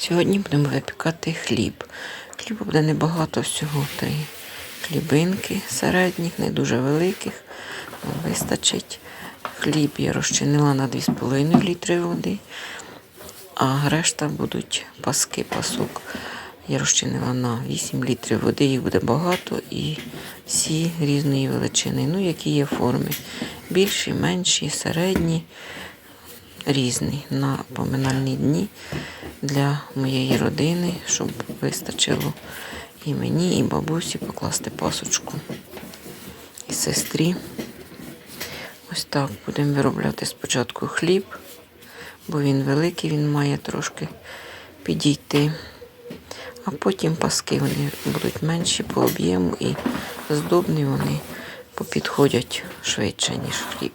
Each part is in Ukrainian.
Сьогодні будемо випікати хліб. Хліба буде небагато всього. Три хлібинки середніх, не дуже великих. Вистачить. Хліб я розчинила на 2,5 літри води, а решта будуть паски, пасок. Я розчинила на 8 літрів води, їх буде багато і всі різної величини. Ну, які є форми. Більші, менші, середні різний на поминальні дні для моєї родини, щоб вистачило і мені, і бабусі покласти пасочку і сестрі. Ось так будемо виробляти спочатку хліб, бо він великий, він має трошки підійти. А потім паски вони будуть менші по об'єму і здобні вони попідходять швидше, ніж хліб.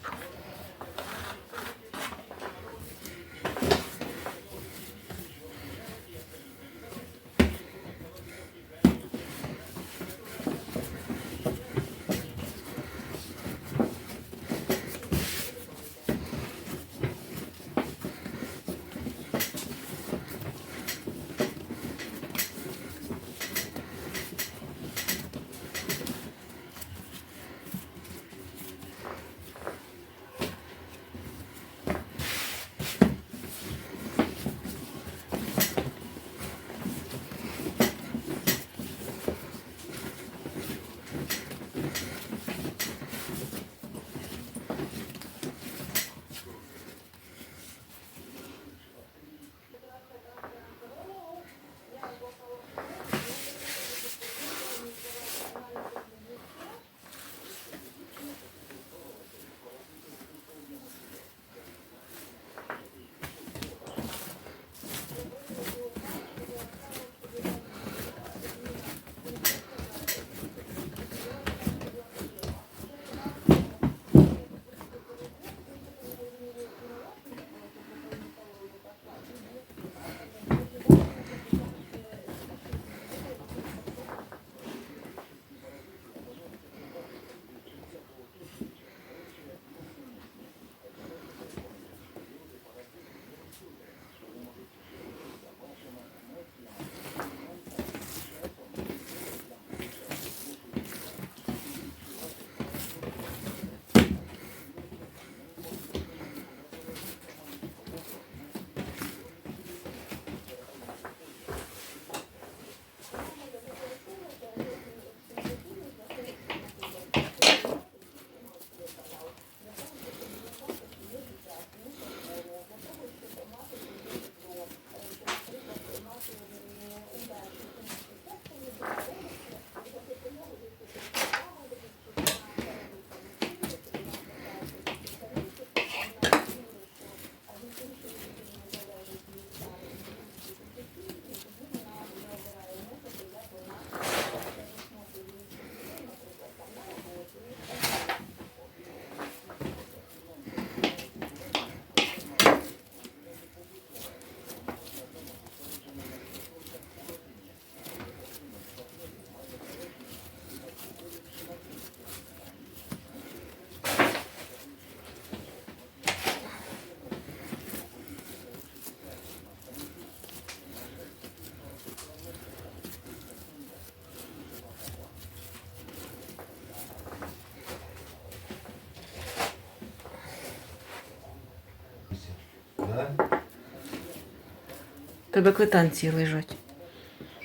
Тебе квитанції лежать.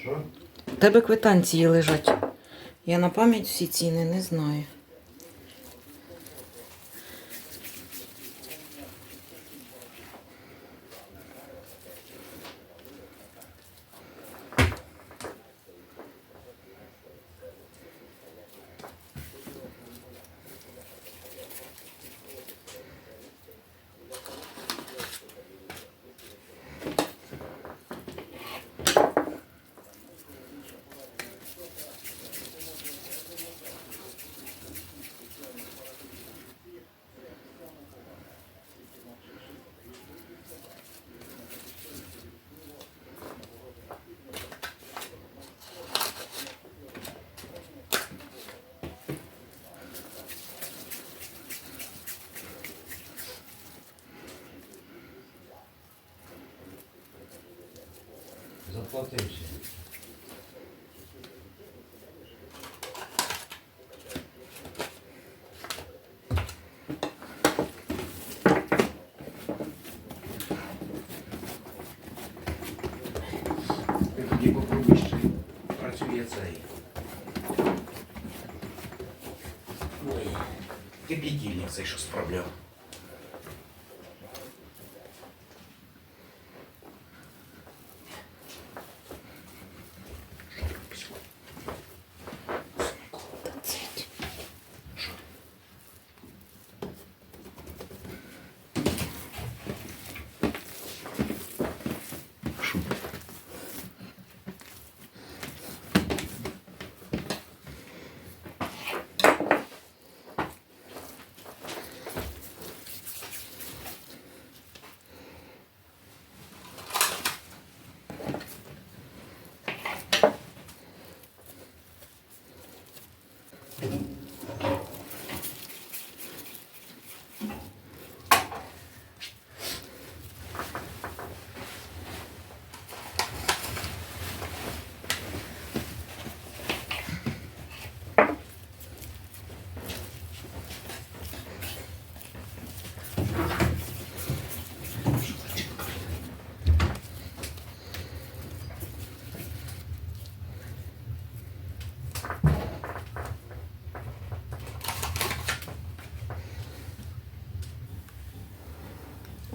Що? Тебе квитанції лежать. Я на пам'ять всі ціни не знаю. Заплатився. Ти тоді попробуй ще. Ой, кип'ятильник цей, що справляв.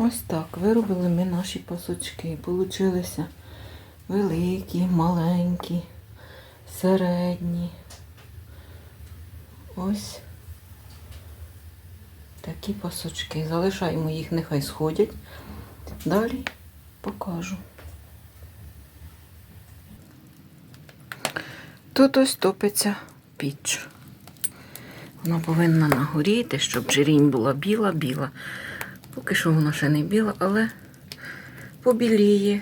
Ось так виробили ми наші пасочки. Получилися великі, маленькі, середні. Ось такі пасочки. Залишаємо їх, нехай сходять. Далі покажу. Тут ось топиться піч. Вона повинна нагоріти, щоб джерінь була біла-біла. Поки що вона ще не біла, але побіліє.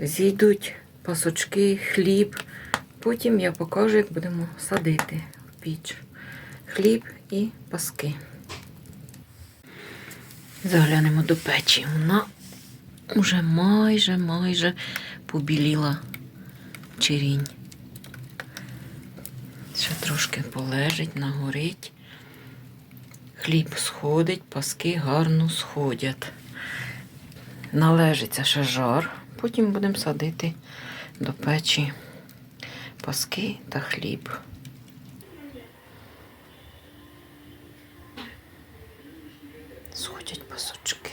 Зійдуть пасочки, хліб. Потім я покажу, як будемо садити в піч. Хліб і паски. Заглянемо до печі. Вона вже майже майже побіліла черінь. Ще трошки полежить, нагорить. Хліб сходить, паски гарно сходять. Належиться ще жар. Потім будемо садити до печі паски та хліб. Сходять пасочки.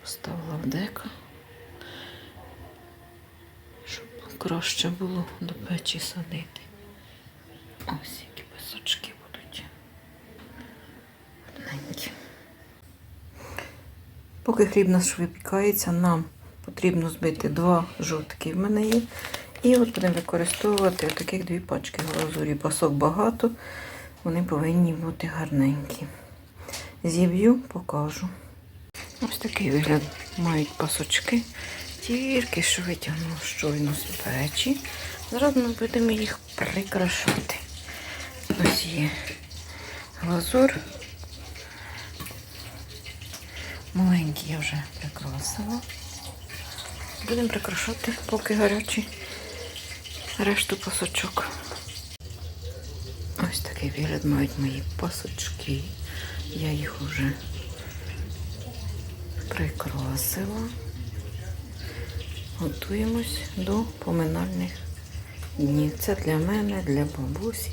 Поставила в дека, щоб краще було до печі садити. Ось які пасочки будуть. Гарненькі. Поки хліб наш випікається, нам потрібно збити два жовтки в мене є. І от будемо використовувати таких дві пачки глазурі. Пасок багато, вони повинні бути гарненькі. Зіб'ю, покажу. Ось такий вигляд мають пасочки. Тільки що витягнула щойно з печі. Зараз ми будемо їх прикрашати. Ось є глазур. Маленькі я вже прикрасила. Будемо прикрашати, поки гарячі решту пасочок. Ось такий вигляд мають мої пасочки. Я їх вже прикрасила. Готуємось до поминальних днів. Це для мене, для бабусі.